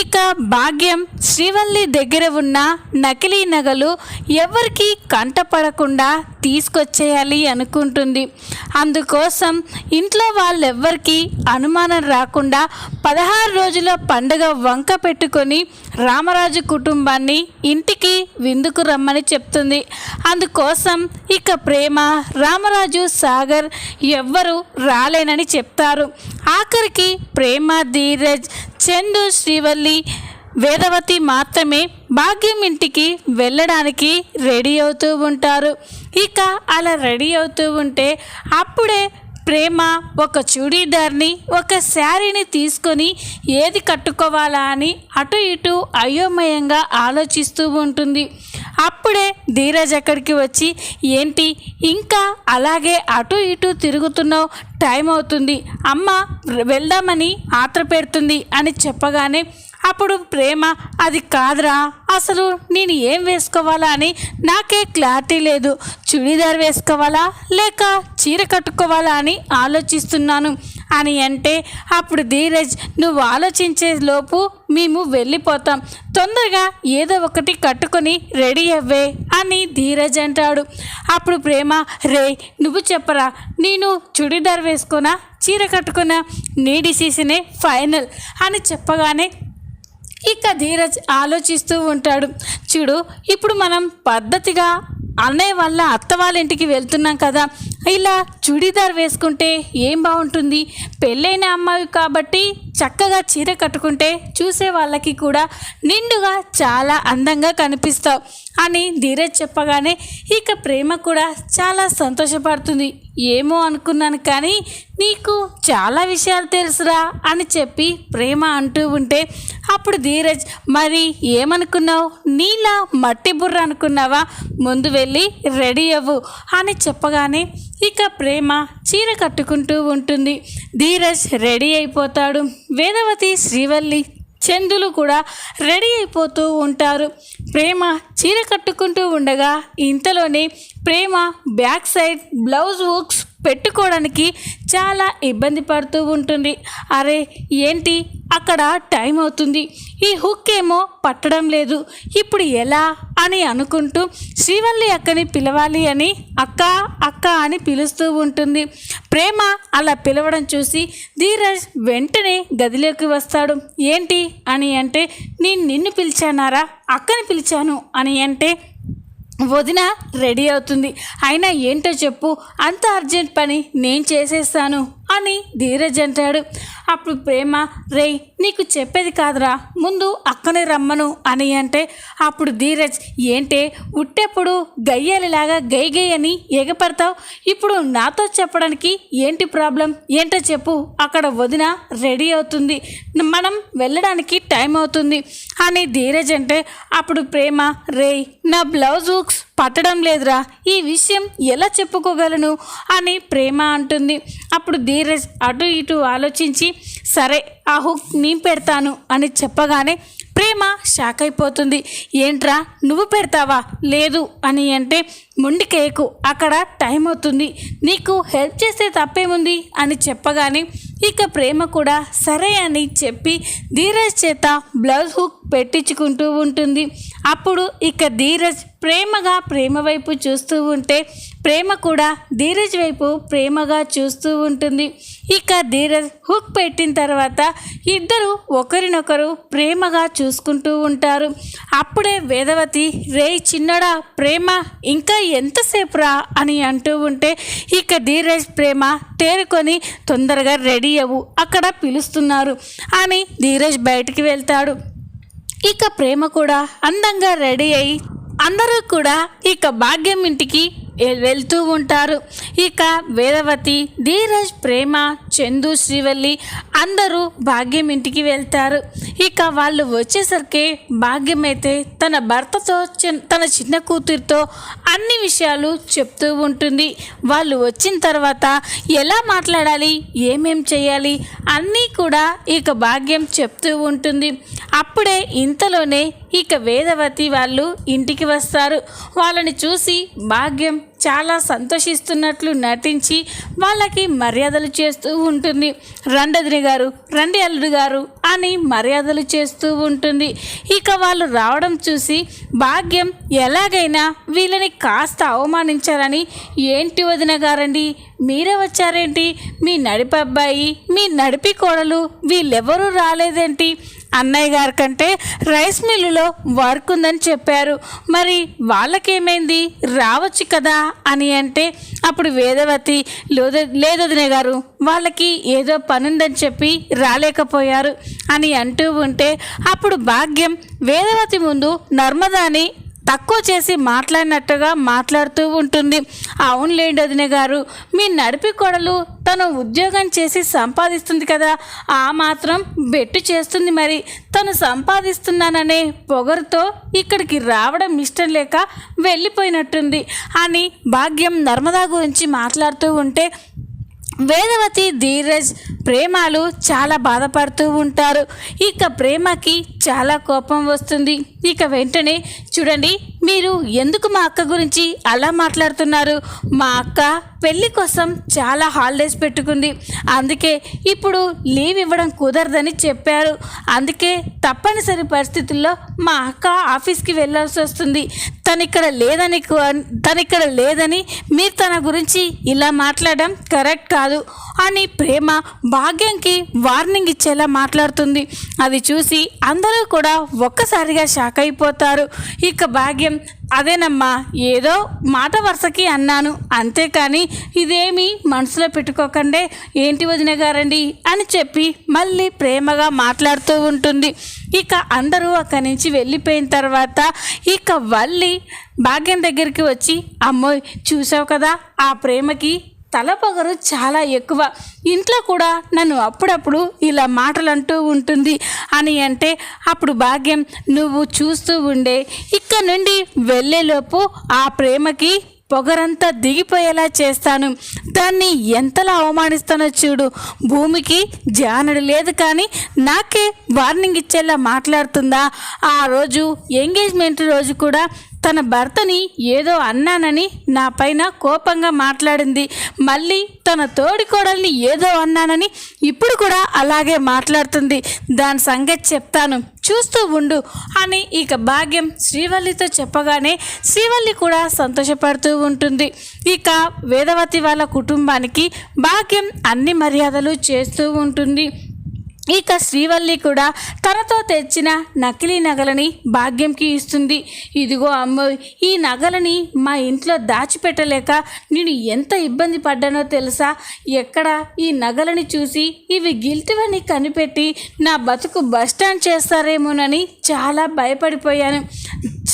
ఇక భాగ్యం శ్రీవల్లి దగ్గర ఉన్న నకిలీ నగలు ఎవరికి కంటపడకుండా తీసుకొచ్చేయాలి అనుకుంటుంది. అందుకోసం ఇంట్లో వాళ్ళెవ్వరికి అనుమానం రాకుండా పదహారు రోజుల పండుగ వంక పెట్టుకొని రామరాజు కుటుంబాన్ని ఇంటికి విందుకు రమ్మని చెప్తుంది. అందుకోసం ఇక ప్రేమ రామరాజు సాగర్ ఎవ్వరు రాలేనని చెప్తారు. ఆఖరికి ప్రేమ ధీరజ్ చందు శ్రీవల్లి వేదవతి మాత్రమే భాగ్యం ఇంటికి వెళ్ళడానికి రెడీ అవుతూ ఉంటారు. ఇక అలా రెడీ అవుతూ ఉంటే అప్పుడే ప్రేమ ఒక చూడీదార్ని ఒక శారీని తీసుకొని ఏది కట్టుకోవాలా అని అటు ఇటు అయోమయంగా ఆలోచిస్తూ ఉంటుంది. అప్పుడే ధీరజ్ అక్కడికి వచ్చి ఏంటి ఇంకా అలాగే అటు ఇటు తిరుగుతున్నావు? టైం అవుతుంది. అమ్మ వెళ్దామని ఆత్ర పెడుతుంది అని చెప్పగానే అప్పుడు ప్రేమ అది కాదురా. అసలు నేను ఏం వేసుకోవాలా అని నాకే క్లారిటీ లేదు. చుడీదార్ వేసుకోవాలా? లేక చీర కట్టుకోవాలా అని ఆలోచిస్తున్నాను. అని అంటే అప్పుడు ధీరజ్ నువ్వు ఆలోచించే లోపు మేము వెళ్ళిపోతాం. తొందరగా ఏదో ఒకటి కట్టుకొని రెడీ అవ్వే అని ధీరజ్ అంటాడు. అప్పుడు ప్రేమ రే నువ్వు చెప్పరా? నేను చుడిదార్ వేసుకున్నా చీర కట్టుకున్నా నీ డిసిషనే ఫైనల్ అని చెప్పగానే ఇక ధీరజ్ ఆలోచిస్తూ ఉంటాడు. చూడు ఇప్పుడు మనం పద్ధతిగా అన్నయ్య వాళ్ళ అత్త వాళ్ళ ఇంటికి వెళ్తున్నాం కదా. ఇలా చుడీదార్ వేసుకుంటే ఏం బాగుంటుంది? పెళ్ళైన అమ్మాయి కాబట్టి చక్కగా చీర కట్టుకుంటే చూసే వాళ్ళకి కూడా నిండుగా చాలా అందంగా కనిపిస్తావు అని ధీరజ్ చెప్పగానే ఇక ప్రేమ కూడా చాలా సంతోషపడుతుంది. ఏమో అనుకున్నాను కానీ నీకు చాలా విషయాలు తెలుసురా అని చెప్పి ప్రేమ అంటూ ఉంటే అప్పుడు ధీరజ్ మరి ఏమనుకున్నావు? నీలా మట్టి బుర్ర అనుకున్నావా? ముందు వెళ్ళి రెడీ అవ్వు అని చెప్పగానే ఇక ప్రేమ చీర కట్టుకుంటూ ఉంటుంది. ధీరజ్ రెడీ అయిపోతాడు. వేదవతి శ్రీవల్లి చందులు కూడా రెడీ అయిపోతూ ఉంటారు. ప్రేమ చీర కట్టుకుంటూ ఉండగా ఇంతలోనే Prema back side blouse hooks పెట్టుకోవడానికి చాలా ఇబ్బంది పడుతూ ఉంటుంది. అరే ఏంటి? అక్కడ టైం అవుతుంది. ఈ హుక్ ఏమో పట్టడం లేదు. ఇప్పుడు ఎలా అని అనుకుంటూ శ్రీవల్లి అక్కని పిలవాలి అని అక్క అక్క అని పిలుస్తూ ఉంటుంది. ప్రేమ అలా పిలవడం చూసి ధీరజ్ వెంటనే గదిలోకి వస్తాడు. ఏంటి అని అంటే నేను నిన్ను పిలిచానారా? అక్కని పిలిచాను అని అంటే వదిన రెడీ అవుతుంది. అయినా ఏంటో చెప్పు అంత అర్జెంట్ పని నేను చేసేస్తాను. అని ధీరజ్ అంటాడు. అప్పుడు ప్రేమ రే నీకు చెప్పేది కాదురా. ముందు అక్కనే రమ్మను అని అంటే అప్పుడు ధీరజ్ ఏంటే ఉట్టేప్పుడు గయ్యాలిలాగా గై గై అని ఎగపడతావు? ఇప్పుడు నాతో చెప్పడానికి ఏంటి ప్రాబ్లం? ఏంటో చెప్పు. అక్కడ వదిన రెడీ అవుతుంది. మనం వెళ్ళడానికి టైం అవుతుంది అని ధీరజ్ అంటే అప్పుడు ప్రేమ రే నా బ్లౌజ్ హుక్స్ పట్టడం లేదురా. ఈ విషయం ఎలా చెప్పుకోగలను? అని ప్రేమ అంటుంది. అప్పుడు ధీరజ్ అటు ఇటు ఆలోచించి సరే ఆ హుక్ నేను పెడతాను అని చెప్పగానే ప్రేమ షాక్ అయిపోతుంది ఏంట్రా? నువ్వు పెడతావా? లేదు అని అంటే ముండికేకు అక్కడ టైం అవుతుంది. నీకు హెల్ప్ చేస్తే తప్పేముంది? అని చెప్పగానే ఇక ప్రేమ కూడా సరే అని చెప్పి ధీరజ్ చేత బ్లౌజ్ హుక్ పెట్టించుకుంటూ ఉంటుంది. అప్పుడు ఇక ధీరజ్ ప్రేమగా ప్రేమ వైపు చూస్తూ ఉంటే ప్రేమ కూడా ధీరజ్ వైపు ప్రేమగా చూస్తూ ఉంటుంది. ఇక ధీరజ్ హుక్ పెట్టిన తర్వాత ఇద్దరు ఒకరినొకరు ప్రేమగా చూసుకుంటూ ఉంటారు. అప్పుడే వేదవతి రే చిన్నడా ప్రేమ ఇంకా ఎంతసేపు రా అని అంటూ ఉంటే ఇక ధీరజ్ ప్రేమ తేరుకొని తొందరగా రెడీ అవ్వు అక్కడ పిలుస్తున్నారు. అని ధీరజ్ బయటికి వెళ్తాడు. ఇక ప్రేమ కూడా అందంగా రెడీ అయి అందరూ కూడా ఇక భాగ్యం ఇంటికి వెళ్తూ ఉంటారు. ఇక వేదవతి ధీరజ్ ప్రేమ చందు శ్రీవల్లి అందరూ భాగ్యం ఇంటికి వెళ్తారు. ఇక వాళ్ళు వచ్చేసరికి భాగ్యం అయితే తన భర్తతో తన చిన్న కూతురితో అన్ని విషయాలు చెప్తూ ఉంటుంది. వాళ్ళు వచ్చిన తర్వాత ఎలా మాట్లాడాలి ఏమేం చేయాలి అన్నీ కూడా ఇక భాగ్యం చెప్తూ ఉంటుంది. అప్పుడే ఇంతలోనే ఇక వేదవతి వాళ్ళు ఇంటికి వస్తారు. వాళ్ళని చూసి భాగ్యం చాలా సంతోషిస్తున్నట్లు నటించి వాళ్ళకి మర్యాదలు చేస్తూ ఉంటుంది. రండదిని గారు రండి అల్లుడు గారు అని మర్యాదలు చేస్తూ ఉంటుంది. ఇక వాళ్ళు రావడం చూసి భాగ్యం ఎలాగైనా వీళ్ళని కాస్త అవమానించాలని ఏంటి వదిన గారండి? మీరే వచ్చారేంటి? మీ నడిపబ్బాయి మీ నడిపి కోడలు వీళ్ళెవరూ రాలేదేంటి? అన్నయ్య గారి కంటే రైస్ మిల్లులో వర్క్ ఉందని చెప్పారు. మరి వాళ్ళకేమైంది? రావచ్చు కదా అని అంటే అప్పుడు వేదవతి లేదు లేదొదినే గారు వాళ్ళకి ఏదో పనుందని చెప్పి రాలేకపోయారు అని అంటూ ఉంటే అప్పుడు భాగ్యం వేదవతి ముందు నర్మదాని తక్కువ చేసి మాట్లాడినట్టుగా మాట్లాడుతూ ఉంటుంది. అవునులేండి వదిన గారు మీ నడిపి కొడలు తను ఉద్యోగం చేసి సంపాదిస్తుంది కదా ఆ మాత్రం బెట్టు చేస్తుంది మరి. తను సంపాదిస్తున్నాననే పొగరుతో ఇక్కడికి రావడం ఇష్టం లేక వెళ్ళిపోయినట్టుంది. అని భాగ్యం నర్మదా గురించి మాట్లాడుతూ ఉంటే వేదవతి ధీరజ్ ప్రేమాలు చాలా బాధపడుతూ ఉంటారు. ఇక ప్రేమకి చాలా కోపం వస్తుంది. ఇక వెంటనే చూడండి మీరు ఎందుకు మా అక్క గురించి అలా మాట్లాడుతున్నారు? మా అక్క పెళ్ళి కోసం చాలా హాలిడేస్ పెట్టుకుంది. అందుకే ఇప్పుడు లీవ్ ఇవ్వడం కుదరదని చెప్పారు. అందుకే తప్పనిసరి పరిస్థితుల్లో మా అక్క ఆఫీస్కి వెళ్ళాల్సి వస్తుంది. తను ఇక్కడ లేదని తనిక్కడ తను ఇక్కడ లేదని మీరు తన గురించి ఇలా మాట్లాడడం కరెక్ట్ కాదు అని ప్రేమ భాగ్యంకి వార్నింగ్ ఇచ్చేలా మాట్లాడుతుంది. అది చూసి అందరూ కూడా ఒక్కసారిగా షాక్ అయిపోతారు. ఇక భాగ్యం అదేనమ్మా ఏదో మాట వరుసకి అన్నాను. అంతేకాని ఇదేమీ మనసులో పెట్టుకోకండే. ఏంటి వదిన గారండి? అని చెప్పి మళ్ళీ ప్రేమగా మాట్లాడుతూ ఉంటుంది. ఇక అందరూ అక్కడి నుంచి వెళ్ళిపోయిన తర్వాత ఇక వల్లి భాగ్యం దగ్గరికి వచ్చి అమ్మో చూసావు కదా ఆ ప్రేమకి తల పొగరు చాలా ఎక్కువ. ఇంట్లో కూడా నన్ను అప్పుడప్పుడు ఇలా మాటలు అంటూ ఉంటుంది. అని అంటే అప్పుడు భాగ్యం నువ్వు చూస్తూ ఉండే. ఇక్కడ నుండి వెళ్ళేలోపు ఆ ప్రేమకి పొగరంతా దిగిపోయేలా చేస్తాను. దాన్ని ఎంతలా అవమానిస్తానో చూడు. భూమికి జానడు లేదు కానీ నాకే వార్నింగ్ ఇచ్చేలా మాట్లాడుతుందా? ఆ రోజు ఎంగేజ్మెంట్ రోజు కూడా తన భర్తని ఏదో అన్నానని నా పైన కోపంగా మాట్లాడింది. మళ్ళీ తన తోడి కోడల్ని ఏదో అన్నానని ఇప్పుడు కూడా అలాగే మాట్లాడుతుంది. దాని సంగతి చెప్తాను. చూస్తూ ఉండు అని ఇక భాగ్యం శ్రీవల్లితో చెప్పగానే శ్రీవల్లి కూడా సంతోషపడుతూ ఉంటుంది. ఇక వేదవతి వాళ్ళ కుటుంబానికి భాగ్యం అన్ని మర్యాదలు చేస్తూ ఉంటుంది. ఇక శ్రీవల్లి కూడా తనతో తెచ్చిన నకిలీ నగలని భాగ్యంకి ఇస్తుంది ఇదిగో అమ్మ ఈ నగలని మా ఇంట్లో దాచిపెట్టలేక నేను ఎంత ఇబ్బంది పడ్డానో తెలుసా? ఎక్కడ ఈ నగలని చూసి ఇవి గిల్టివని కనిపెట్టి నా బతుకు బస్టాండ్ చేస్తారేమోనని చాలా భయపడిపోయాను.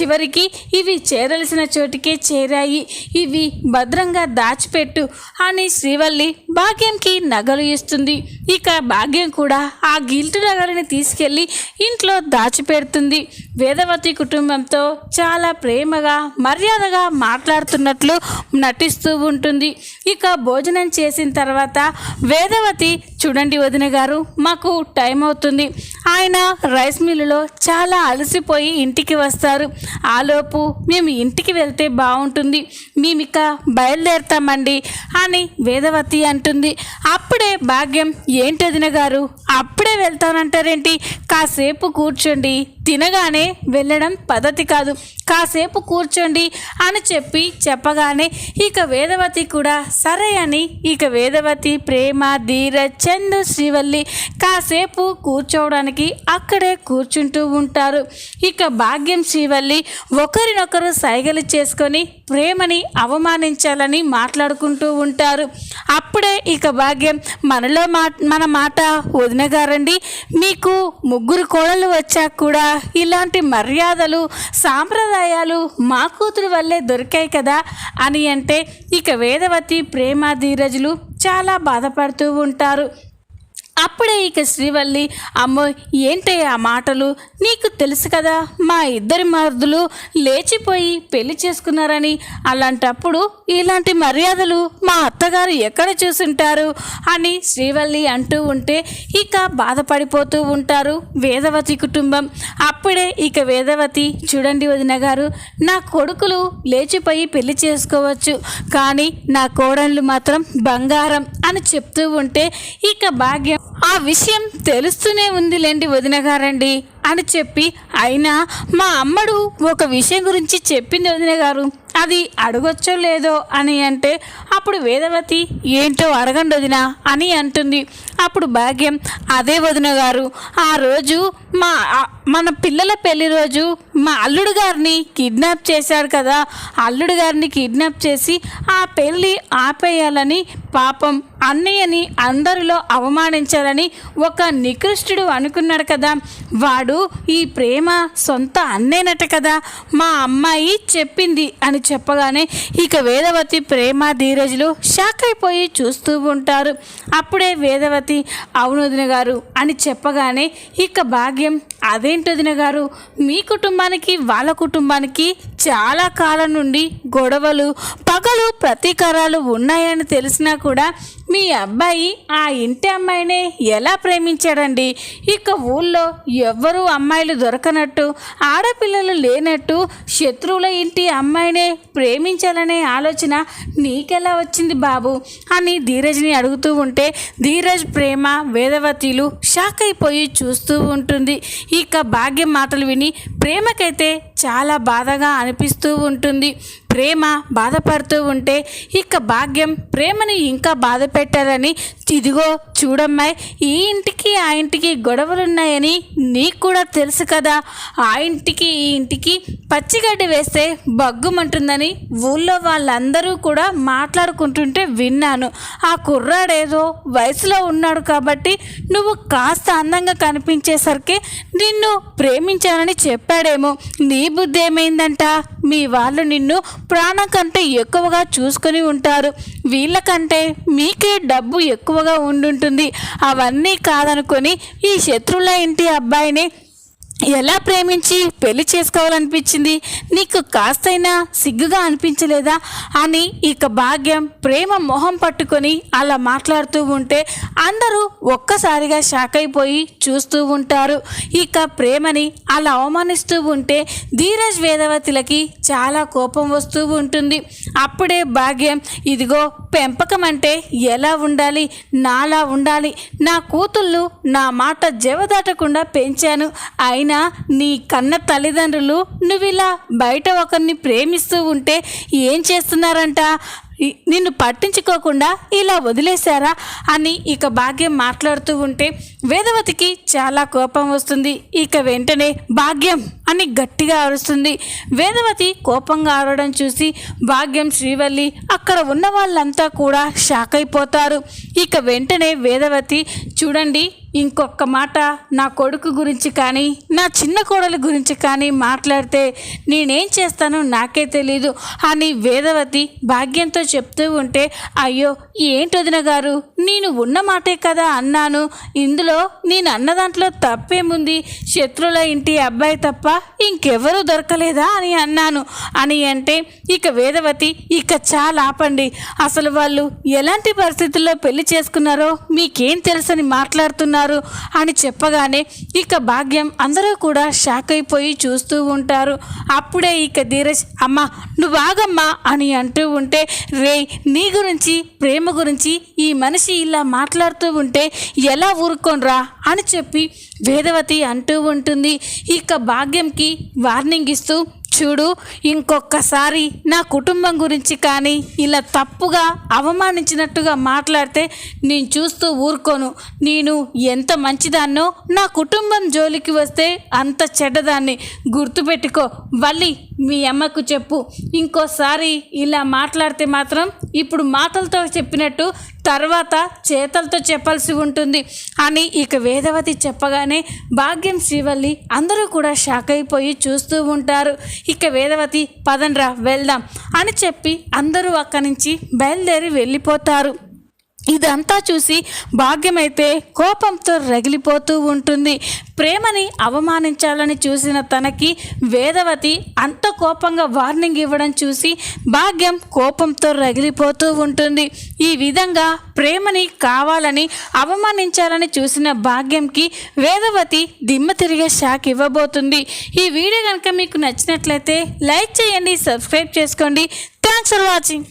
చివరికి ఇవి చేరవలసిన చోటికే చేరాయి. ఇవి భద్రంగా దాచిపెట్టు అని శ్రీవల్లి భాగ్యంకి నగలు ఇస్తుంది. ఇక భాగ్యం కూడా ఆ గిల్టు నగలని తీసుకెళ్ళి ఇంట్లో దాచిపెడుతుంది. వేదవతి కుటుంబంతో చాలా ప్రేమగా మర్యాదగా మాట్లాడుతున్నట్లు నటిస్తూ ఉంటుంది. ఇక భోజనం చేసిన తర్వాత వేదవతి చూడండి వదిన గారు మాకు టైం అవుతుంది. ఆయన రైస్ మిల్లులో చాలా అలసిపోయి ఇంటికి వస్తారు. ఆలోపు మేము ఇంటికి వెళ్తే బాగుంటుంది. మేము ఇక బయలుదేరుతామండి అని వేదవతి అంటుంది. అప్పుడే భాగ్యం ఏంటి వదిన గారు అప్పుడే వెళ్తానంటారేంటి? కాసేపు కూర్చోండి. తినగానే వెళ్ళడం పద్ధతి కాదు. కాసేపు కూర్చోండి అని చెప్పి చెప్పగానే ఇక వేదవతి కూడా సరే అని ఇక వేదవతి ప్రేమ ధీర చందు శ్రీవల్లి కాసేపు కూర్చోవడానికి అక్కడే కూర్చుంటూ ఉంటారు. ఇక భాగ్యం శ్రీవల్లి ఒకరినొకరు సైగలు చేసుకొని ప్రేమని అవమానించాలని మాట్లాడుకుంటూ ఉంటారు. అప్పుడే ఇక భాగ్యం మనలో మా మన మాట వదిన గారండి. మీకు ముగ్గురు కోడలు వచ్చాక కూడా ఇలాంటి మర్యాదలు సాంప్రదాయాలు మా కూతురు వల్లే దొరికాయి కదా అని అంటే ఇక వేదవతి ప్రేమ ధీరజులు చాలా బాధపడుతూ ఉంటారు. అప్పుడే ఇక శ్రీవల్లి అమ్మో ఏంటే ఆ మాటలు? నీకు తెలుసు కదా మా ఇద్దరి మరుదులు లేచిపోయి పెళ్ళి చేసుకున్నారని. అలాంటప్పుడు ఇలాంటి మర్యాదలు మా అత్తగారు ఎక్కడ చూసుంటారు అని శ్రీవల్లి అంటూ ఉంటే ఇక బాధపడిపోతూ ఉంటారు వేదవతి కుటుంబం. అప్పుడే ఇక వేదవతి చూడండి వదిన గారు నా కొడుకులు లేచిపోయి పెళ్ళి చేసుకోవచ్చు కానీ నా కోడళ్ళు మాత్రం బంగారం అని చెప్తూ ఉంటే ఇక భాగ్యం. ఆ విషయం తెలుస్తూనే ఉందిలేండి వదిన గారండి. అని చెప్పి అయినా మా అమ్మడు ఒక విషయం గురించి చెప్పింది వదిన గారు. అది అడగొచ్చో లేదో అని అంటే అప్పుడు వేదవతి ఏంటో అడగండి వదిన అని అంటుంది. అప్పుడు భాగ్యం అదే వదిన గారు. ఆ రోజు మా మన పిల్లల పెళ్ళి రోజు మా అల్లుడు గారిని కిడ్నాప్ చేశాడు కదా. అల్లుడు గారిని కిడ్నాప్ చేసి ఆ పెళ్ళి ఆపేయాలని పాపం అన్నయ్యని అందరిలో అవమానించాలని ఒక నికృష్టుడు అనుకున్నాడు కదా. వాడు ఈ ప్రేమ సొంత అన్నేనట కదా. మా అమ్మాయి చెప్పింది అని చెప్పగానే ఇక వేదవతి ప్రేమ ధీరజులు షాక్ అయిపోయి చూస్తూ ఉంటారు. అప్పుడే వేదవతి అవును వదిన గారు అని చెప్పగానే ఇక భాగ్యం అదేంటి వదిన గారు? మీ కుటుంబానికి వాళ్ళ కుటుంబానికి చాలా కాలం నుండి గొడవలు పగలు ప్రతీకారాలు ఉన్నాయని తెలిసినా కూడా మీ అబ్బాయి ఆ ఇంటి అమ్మాయినే ఎలా ప్రేమించాడండి? ఇక ఊళ్ళో ఎవ్వరూ అమ్మాయిలు దొరకనట్టు ఆడపిల్లలు లేనట్టు శత్రువుల ఇంటి అమ్మాయినే ప్రేమించాలనే ఆలోచన నీకెలా వచ్చింది బాబు? అని ధీరజ్ని అడుగుతూ ఉంటే ధీరజ్ ప్రేమ వేదవతిలు షాక్ అయిపోయి చూస్తూ ఉంటుంది. ఇక భాగ్యం మాటలు విని ప్రేమకైతే చాలా బాధగా అనిపిస్తూ ఉంటుంది. ప్రేమ బాధపడుతూ ఉంటే ఇక భాగ్యం ప్రేమని ఇంకా బాధ పెట్టారని ఇదిగో చూడమ్మాయి ఈ ఇంటికి ఆ ఇంటికి గొడవలున్నాయని నీకు కూడా తెలుసు కదా. ఆ ఇంటికి ఈ ఇంటికి పచ్చిగడ్డి వేస్తే బగ్గుమంటుందని ఊళ్ళో వాళ్ళందరూ కూడా మాట్లాడుకుంటుంటే విన్నాను. ఆ కుర్రాడేదో వయసులో ఉన్నాడు కాబట్టి నువ్వు కాస్త అందంగా కనిపించేసరికి నిన్ను ప్రేమించానని చెప్పాడేమో. నీ బుద్ధి ఏమైందంట? మీ వాళ్ళు నిన్ను ప్రాణం కంటే ఎక్కువగా చూసుకొని ఉంటారు. వీళ్ళకంటే మీకే డబ్బు ఎక్కువగా ఉండుంటుంది. అవన్నీ కాదనుకొని ఈ శత్రువుల ఇంటి అబ్బాయిని ఎలా ప్రేమించి పెళ్ళి చేసుకోవాలనిపించింది? నీకు కాస్తైనా సిగ్గుగా అనిపించలేదా? అని ఇక భాగ్యం ప్రేమ మొహం పట్టుకొని అలా మాట్లాడుతూ ఉంటే అందరూ ఒక్కసారిగా షాక్ అయిపోయి చూస్తూ ఉంటారు. ఇక ప్రేమని అలా అవమానిస్తూ ఉంటే ధీరజ్ వేదవతిలకి చాలా కోపం వస్తూ ఉంటుంది. అప్పుడే భాగ్యం ఇదిగో పెంపకం అంటే ఎలా ఉండాలి? నాలా ఉండాలి? నా కూతుళ్ళు నా మాట జవదాటకుండా పెంచాను. అయిన నీ కన్న తల్లిదండ్రులు నువ్వు ఇలా బయట ఒకరిని ప్రేమిస్తూ ఉంటే ఏం చేస్తున్నారంట? నిన్ను పట్టించుకోకుండా ఇలా వదిలేశారా? అని ఇక భాగ్యం మాట్లాడుతూ ఉంటే వేదవతికి చాలా కోపం వస్తుంది. ఇక వెంటనే భాగ్యం అని గట్టిగా అరుస్తుంది. వేదవతి కోపంగా అరవడం చూసి భాగ్యం శ్రీవల్లి అక్కడ ఉన్న వాళ్ళంతా కూడా షాక్ అయిపోతారు. ఇక వెంటనే వేదవతి చూడండి ఇంకొక మాట నా కొడుకు గురించి కానీ నా చిన్న కోడలి గురించి కానీ మాట్లాడితే నేనేం చేస్తానో నాకే తెలీదు అని వేదవతి భాగ్యంతో చెప్తూ ఉంటే అయ్యో ఏంటి గారు? నేను ఉన్న మాటే కదా అన్నాను. ఇందులో నేను అన్న దాంట్లో తప్పేముంది? శత్రువుల ఇంటి అబ్బాయి తప్ప ఇంకెవరూ దొరకలేదా అని అన్నాను. అని అంటే ఇక వేదవతి ఇక చాలా ఆపండి. అసలు వాళ్ళు ఎలాంటి పరిస్థితుల్లో పెళ్ళి చేసుకున్నారో మీకేం తెలుసని మాట్లాడుతున్నారు? అని చెప్పగానే ఇక భాగ్యం అందరూ కూడా షాక్ అయిపోయి చూస్తూ ఉంటారు. అప్పుడే ఇక ధీరజ్ అమ్మ నువ్వు బాగమ్మా అని అంటూ ఉంటే రే నీ గురించి ప్రేమ గురించి ఈ మనిషి ఇలా మాట్లాడుతూ ఉంటే ఎలా ఊరుకోనరా అని చెప్పి వేదవతి అంటూ ఉంటుంది. ఇక భాగ్యంకి వార్నింగ్ ఇస్తూ చూడు ఇంకొకసారి నా కుటుంబం గురించి కానీ ఇలా తప్పుగా అవమానించినట్టుగా మాట్లాడితే నేను చూస్తూ ఊరుకోను. నేను ఎంత మంచిదాన్నో నా కుటుంబం జోలికి వస్తే అంత చెడ్డదాన్ని గుర్తుపెట్టుకో. వల్లి మీ అమ్మకు చెప్పు. ఇంకోసారి ఇలా మాట్లాడితే మాత్రం ఇప్పుడు మాటలతో చెప్పినట్టు తర్వాత చేతలతో చెప్పాల్సి ఉంటుంది అని ఇక వేదవతి చెప్పగానే భాగ్యం శ్రీవల్లి అందరూ కూడా షాక్ అయిపోయి చూస్తూ ఉంటారు. ఇక వేదవతి పదండ్రా వెళ్దాం అని చెప్పి అందరూ అక్కడి నుంచి బయలుదేరి వెళ్ళిపోతారు. ఇదంతా చూసి భాగ్యమైతే కోపంతో రగిలిపోతూ ఉంటుంది. ప్రేమని అవమానించాలని చూసిన తనకి వేదవతి అంత కోపంగా వార్నింగ్ ఇవ్వడం చూసి భాగ్యం కోపంతో రగిలిపోతూ ఉంటుంది. ఈ విధంగా ప్రేమని కావాలని అవమానించాలని చూసిన భాగ్యంకి వేదవతి దిమ్మ తిరిగే షాక్ ఇవ్వబోతుంది. ఈ వీడియో కనుక మీకు నచ్చినట్లయితే లైక్ చేయండి సబ్స్క్రైబ్ చేసుకోండి. Thanks for watching.